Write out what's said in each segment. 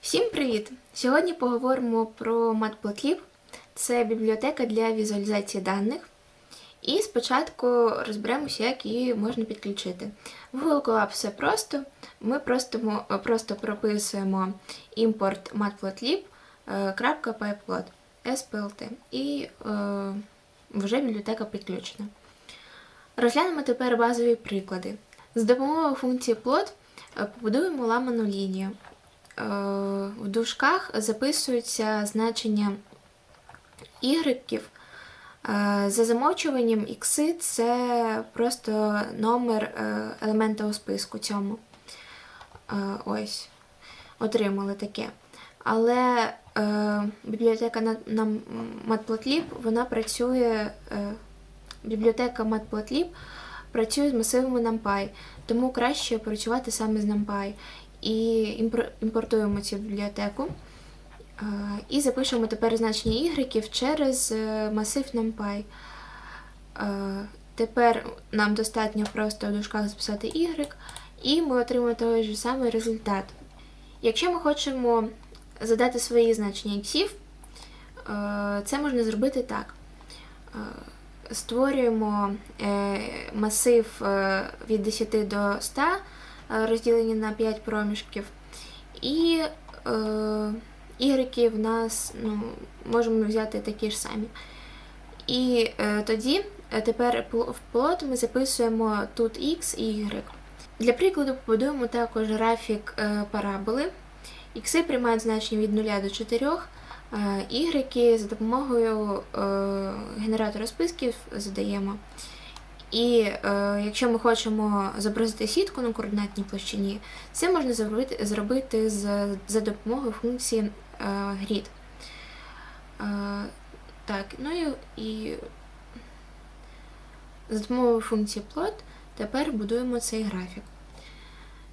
Всім привіт! Сьогодні поговоримо про Matplotlib. Це бібліотека для візуалізації даних. І спочатку розберемося, як її можна підключити. В Google Colab все просто. Ми просто, просто прописуємо імпорт matplotlib, е, splt, і е, вже бібліотека підключена. Розглянемо тепер базові приклади. З допомогою функції plot е, побудуємо ламану лінію. Е, В дужках записуються значення ігреків. Е, За замовчуванням ікси це просто номер е, елемента у списку цьому. Ось. Отримали таке. Але бібліотека на, Matplotlib, вона працює. Бібліотека Matplotlib працює з масивами NumPy, тому краще працювати саме з NumPy. І імпортуємо цю бібліотеку. Е, І запишемо тепер значення ігреків через е, масив NumPy. Е, Тепер нам достатньо просто в дужках записати y, і ми отримаємо той же самий результат. Якщо ми хочемо задати свої значення іксів, це можна зробити так. Створюємо масив від 10 до 100, е, розділені на 5 проміжків. І е, ігреки в нас ну, можемо взяти такі ж самі. І е, тоді е, тепер в плот ми записуємо тут x і y. Для прикладу побудуємо також графік е, параболи. Ікси приймають значення від 0 до 4, е, ігреки за допомогою е, генератора списків задаємо. І е, якщо ми хочемо зобразити сітку на координатній площині, це можна зробити, зробити з, за допомогою функції е, grid. Е, так, ну і, і за допомогою функції plot тепер будуємо цей графік.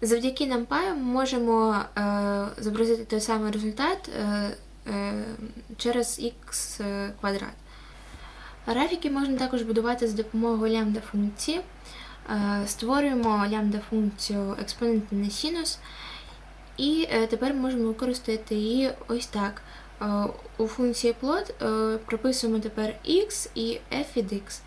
Завдяки NumPy ми можемо е, зобразити той самий результат е, е, через x квадрат. Графіки можна також будувати за допомогою лямбда функції. Е, Створюємо лямбда функцію експонентний синус, і е, тепер можемо використати її ось так. Е, У функції plot прописуємо тепер x і f від x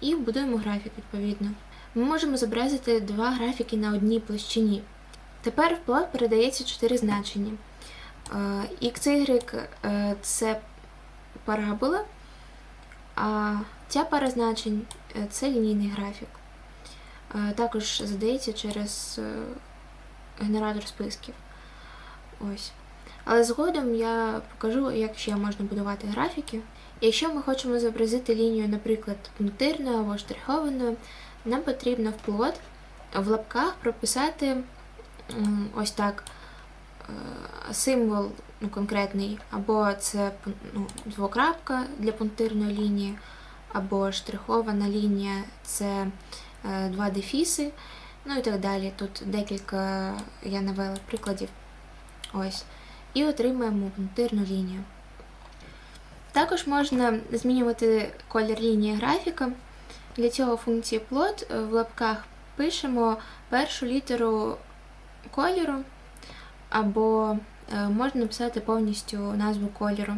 і будуємо графік відповідно. Ми можемо зобразити два графіки на одній площині. Тепер в плот передається чотири значення. X, Y е, це парабола, а ця пара значень е, це лінійний графік. Е, Також задається через е, генератор списків. Ось. Але згодом я покажу, як ще можна будувати графіки. Якщо ми хочемо зобразити лінію, наприклад, пунктирною або штрихованою, нам потрібно в плот в лапках прописати ось так символ ну, конкретний, або це ну, двокрапка для пунктирної лінії, або штрихована лінія це е, два дефіси, ну і так далі. Тут декілька я навела прикладів. Ось. І отримаємо пунктирну лінію. Також можна змінювати колір лінії графіка. Для цього функції е, в лапках пишемо першу літеру кольору, або е, можна написати повністю назву кольору.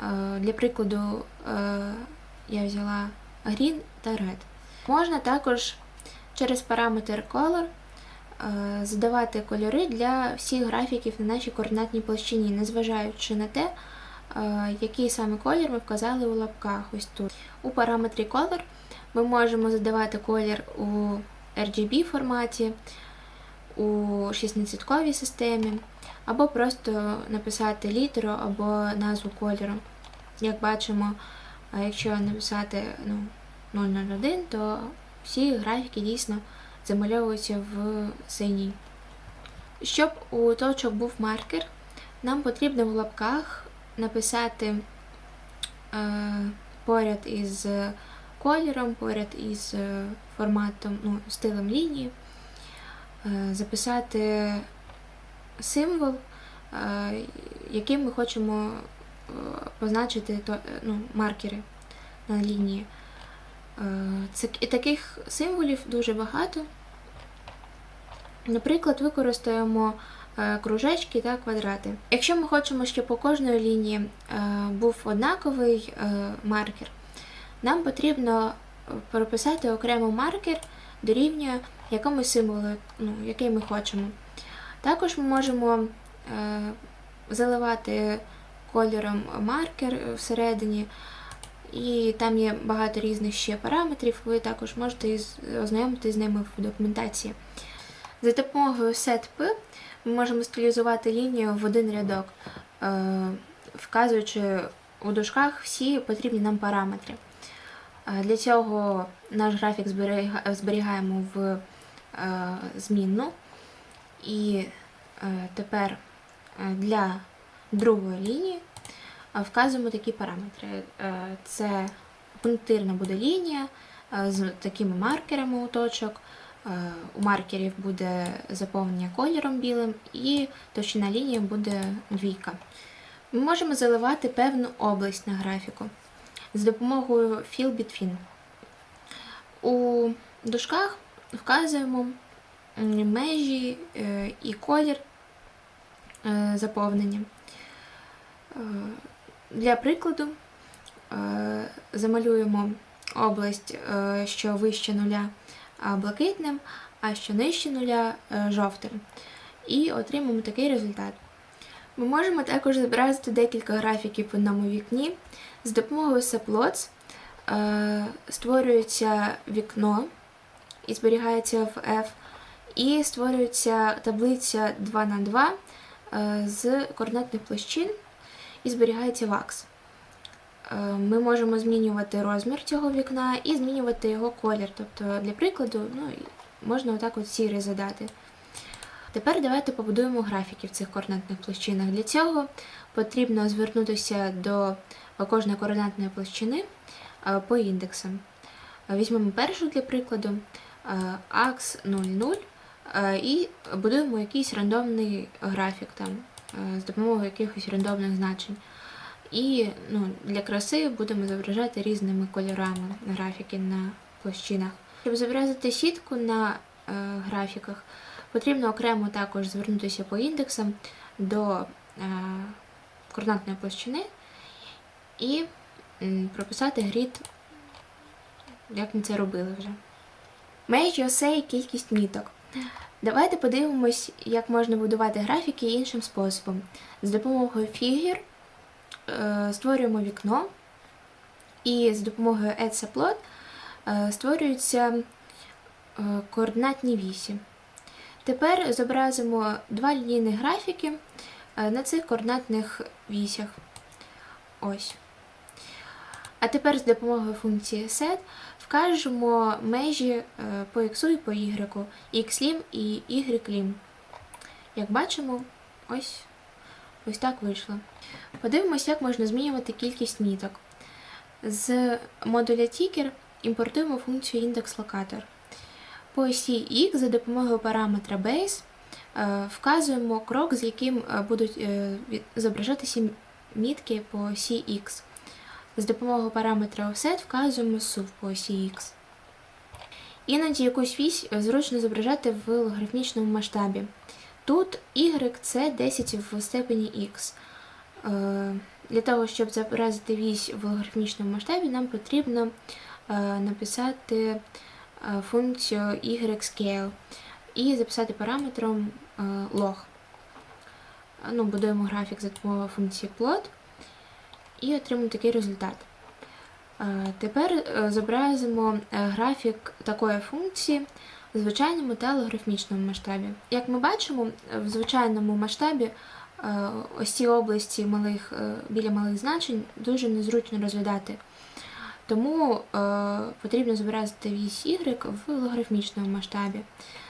Е, Для прикладу е, я взяла green та red. Можна також через параметр color задавати кольори для всіх графіків на нашій координатній площині, незважаючи на те, який саме колір ми вказали у лапках. Ось тут. У параметрі color ми можемо задавати колір у RGB форматі, у 16-ковій системі, або просто написати літеру або назву кольору. Як бачимо, якщо написати ну, 001, то всі графіки дійсно замальовуються в синій. Щоб у точок був маркер, нам потрібно в лапках написати е, поряд із кольором, поряд із е, форматом, ну, стилем лінії, записати символ, е, яким ми хочемо е, позначити е, ну, маркери на лінії. Е, і таких символів дуже багато. Наприклад, використаємо е, кружечки та квадрати. Якщо ми хочемо, щоб по кожної лінії е, був однаковий е, маркер, нам потрібно прописати окремо маркер дорівнює якомусь символу, ну, який ми хочемо. Також ми можемо е, заливати кольором маркер всередині, і там є багато різних ще параметрів, ви також можете ознайомитись з ними в документації. За допомогою setp ми можемо стилізувати лінію в один рядок, е, вказуючи у дужках всі потрібні нам параметри. Е, Для цього наш графік зберігаємо в змінну. І е, тепер е, для другої лінії е, вказуємо такі параметри. Е, Це пунктирна буде лінія е, з такими маркерами у точок. Е, У маркерів буде заповнення кольором білим, і товщина лінії буде двійка. Ми можемо заливати певну область на графіку з допомогою Fill Between. У дужках вказуємо межі е, і колір е, заповнення. Е, Для прикладу замалюємо область, що вище нуля блакитним, а що нижче нуля жовтим. І отримаємо такий результат. Ми можемо також зобразити декілька графіків в одному вікні. З допомогою Subplots е, створюється вікно і зберігається в F, і створюється таблиця 2 на 2 е, з координатних площин і зберігається в AX. Е, Ми можемо змінювати розмір цього вікна і змінювати його колір. Тобто, для прикладу, ну, можна отак от сірий задати. Тепер давайте побудуємо графіки в цих координатних площинах. Для цього потрібно звернутися до кожної координатної площини е, по індексам. Візьмемо першу для прикладу е, ax 00 е, і будуємо якийсь рандомний графік там е, з допомогою якихось рандомних значень. І ну, для краси будемо зображати різними кольорами графіки на площинах. Щоб зобразити сітку на е, графіках, потрібно окремо також звернутися по індексам до е, координатної площини і прописати грід, як ми це робили вже. Межі осей кількість міток. Давайте подивимось, як можна будувати графіки іншим способом. З допомогою фігур е, створюємо вікно, і з допомогою EdSuplot е, створюються е, координатні вісі. Тепер зобразимо два лінійні графіки е, на цих координатних вісях. Ось. А тепер з допомогою функції set вкажемо межі е, по x і по y, xlim і ylim. Як бачимо, ось, ось так вийшло. Подивимось, як можна змінювати кількість міток. З модуля Ticker імпортуємо функцію індекс-локатор. По осі X за допомогою параметра base е, вказуємо крок, з яким е, будуть зображатися мітки по осі X. З допомогою параметра offset вказуємо SUV по осі X. Іноді якусь вісь зручно зображати в логарифмічному масштабі. Тут y це 10 в степені x. Е, Для того, щоб зобразити вісь в логарифмічному масштабі, нам потрібно е, написати е, функцію y-scale і записати параметром log. Ну, будуємо графік за допомогою функції plot і отримаємо такий результат. Е, Тепер е, зобразимо е, графік такої функції в звичайному та логарифмічному масштабі. Як ми бачимо, в звичайному масштабі ось ці області малих, біля малих значень дуже незручно розглядати. Тому потрібно зобразити вісь y в логарифмічному масштабі.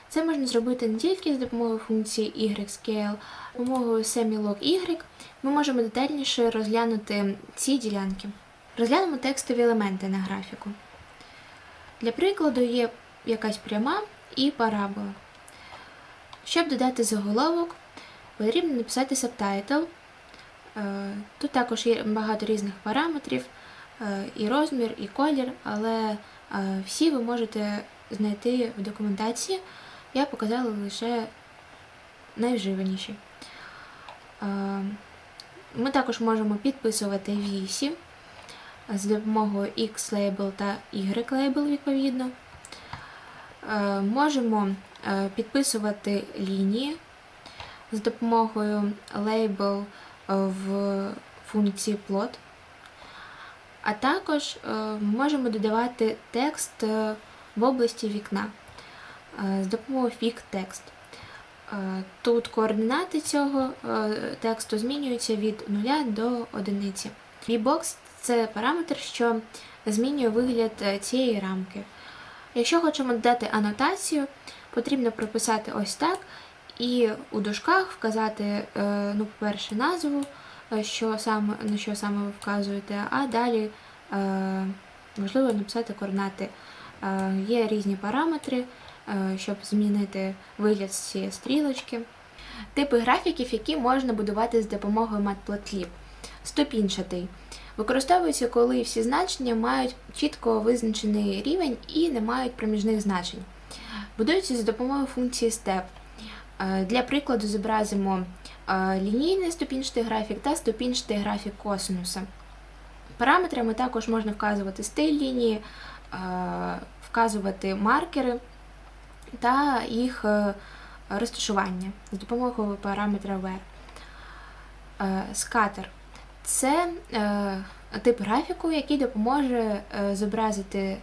Це можна зробити не тільки з допомогою функції y-scale, з допомогою semilog y ми можемо детальніше розглянути ці ділянки. Розглянемо текстові елементи на графіку. Для прикладу є якась пряма і парабола. Щоб додати заголовок, потрібно написати subtitle. Е, Тут також є багато різних параметрів, е, і розмір, і колір, але е, всі ви можете знайти в документації. Я показала лише найвживаніші. Е, Ми також можемо підписувати вісі з допомогою X-Label та Y-Label відповідно. Е, Можемо е, підписувати лінії з допомогою е, в функції plot. А також можемо додавати текст в області вікна з допомогою fig text. Е, Тут координати цього е, тексту змінюються від 0 до 1. VBox – це параметр, що змінює вигляд е, цієї рамки. Якщо хочемо додати анотацію, потрібно прописати ось так і у дужках вказати, е, ну, по-перше, назву, е, що саме, на що саме ви вказуєте, а далі е, можливо написати координати. Е, Є різні параметри, е, щоб змінити вигляд цієї стрілочки. Типи графіків, які можна будувати з допомогою Matplotlib. Ступінчатий. Використовується, коли всі значення мають чітко визначений рівень і не мають проміжних значень. Будується з допомогою функції step. Е, Для прикладу зобразимо е, лінійний ступінчатий графік та ступінчатий графік косинуса. Параметрами також можна вказувати стиль лінії, е, вказувати маркери та їх е, розташування з допомогою параметра var. Е, Скатер це е, тип графіку, який допоможе зобразити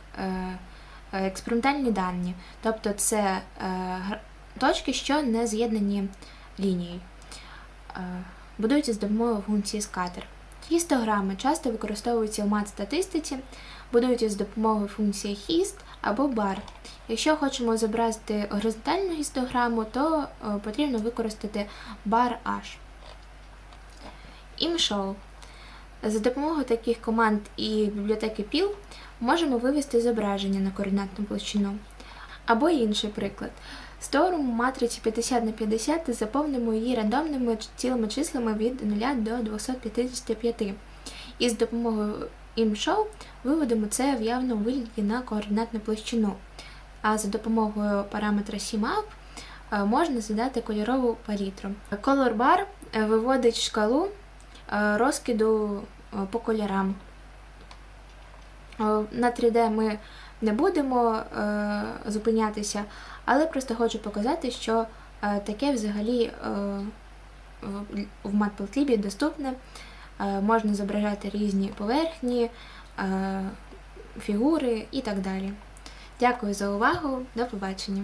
експериментальні дані. Тобто це точки, що не з'єднані лінією. Будуються з допомогою функції скатер. Хістограми часто використовуються в мат-статистиці, будуються з допомогою функції hist або bar. Якщо хочемо зобразити горизонтальну гістограму, то е, потрібно використати bar h. ImShow. За допомогою таких команд і бібліотеки PIL можемо вивести зображення на координатну площину. Або інший приклад. Створимо матрицю 50 на 50 та заповнимо її рандомними цілими числами від 0 до 255. І з допомогою ImShow виведемо це в явному вигляді на координатну площину. А за допомогою параметра CMAP е, можна задати кольорову палітру. Color Bar е, виводить шкалу е, розкиду по кольорам. На 3D ми не будемо зупинятися, але просто хочу показати, що таке взагалі в- в Matplotlib доступне. Е, можна зображати різні поверхні, е, фігури і так далі. Дякую за увагу, до побачення!